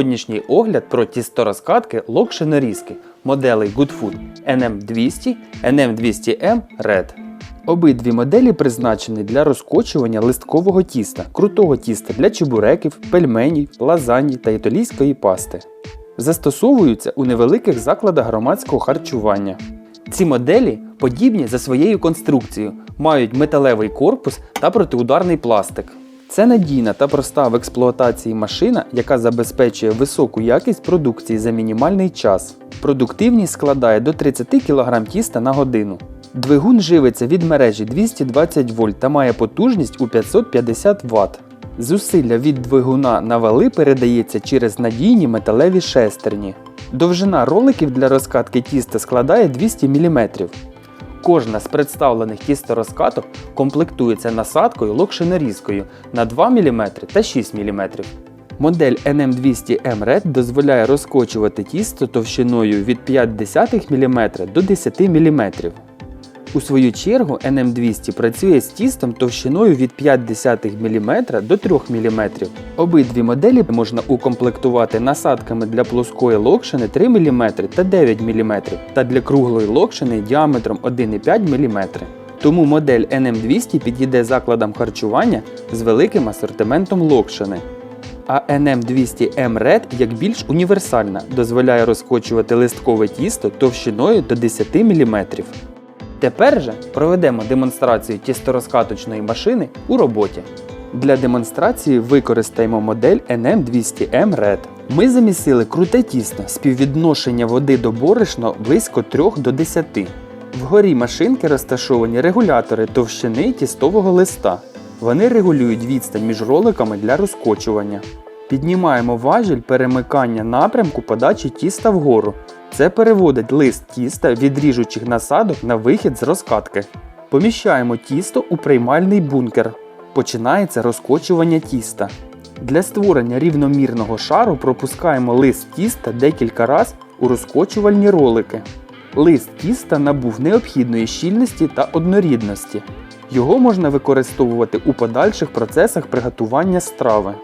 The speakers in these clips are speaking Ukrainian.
Сьогоднішній огляд про тісторозкатки локшинорізки моделей Goodfood NM200, NM200M Red. Обидві моделі призначені для розкочування листкового тіста, крутого тіста для чебуреків, пельменів, лазаньї та італійської пасти. Застосовуються у невеликих закладах громадського харчування. Ці моделі подібні за своєю конструкцією, мають металевий корпус та протиударний пластик. Це надійна та проста в експлуатації машина, яка забезпечує високу якість продукції за мінімальний час. Продуктивність складає до 30 кг тіста на годину. Двигун живиться від мережі 220 вольт та має потужність у 550 Вт. Зусилля від двигуна на вали передається через надійні металеві шестерні. Довжина роликів для розкатки тіста складає 200 мм. Кожна з представлених тісторозкаток комплектується насадкою локшинорізкою на 2 мм та 6 мм. Модель NM200M Red дозволяє розкочувати тісто товщиною від 0,5 мм до 10 мм. У свою чергу NM200 працює з тістом товщиною від 0,5 мм до 3 мм. Обидві моделі можна укомплектувати насадками для плоскої локшини 3 мм та 9 мм та для круглої локшини діаметром 1,5 мм. Тому модель NM200 підійде закладам харчування з великим асортиментом локшини. А NM200M Red як більш універсальна, дозволяє розкочувати листкове тісто товщиною до 10 мм. Тепер же проведемо демонстрацію тісторозкаточної машини у роботі. Для демонстрації використаємо модель NM200M Red. Ми замісили круте тісто, співвідношення води до борошна близько 3 до 10. Вгорі машинки розташовані регулятори товщини тістового листа. Вони регулюють відстань між роликами для розкочування. Піднімаємо важіль перемикання напрямку подачі тіста вгору. Це переводить лист тіста від ріжучих насадок на вихід з розкатки. Поміщаємо тісто у приймальний бункер. Починається розкочування тіста. Для створення рівномірного шару пропускаємо лист тіста декілька разів у розкочувальні ролики. Лист тіста набув необхідної щільності та однорідності. Його можна використовувати у подальших процесах приготування страви.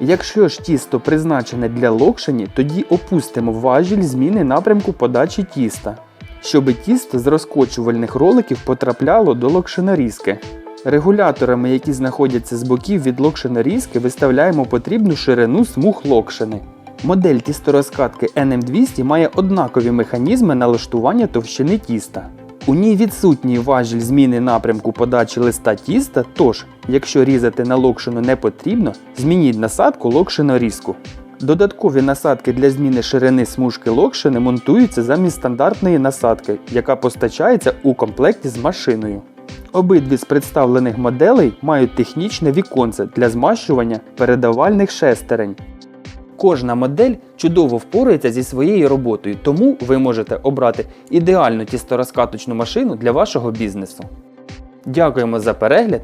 Якщо ж тісто призначене для локшені, тоді опустимо важіль зміни напрямку подачі тіста, щоб тісто з розкочувальних роликів потрапляло до локшинорізки. Регуляторами, які знаходяться з боків від локшинорізки, виставляємо потрібну ширину смуг локшини. Модель тісторозкатки NM200 має однакові механізми налаштування товщини тіста. У ній відсутній важіль зміни напрямку подачі листа тіста, тож, якщо різати на локшину не потрібно, змініть насадку локшинорізку. Додаткові насадки для зміни ширини смужки локшини монтуються замість стандартної насадки, яка постачається у комплекті з машиною. Обидві з представлених моделей мають технічне віконце для змащування передавальних шестерень. Кожна модель чудово впорається зі своєю роботою, тому ви можете обрати ідеальну тісторозкаточну машину для вашого бізнесу. Дякуємо за перегляд.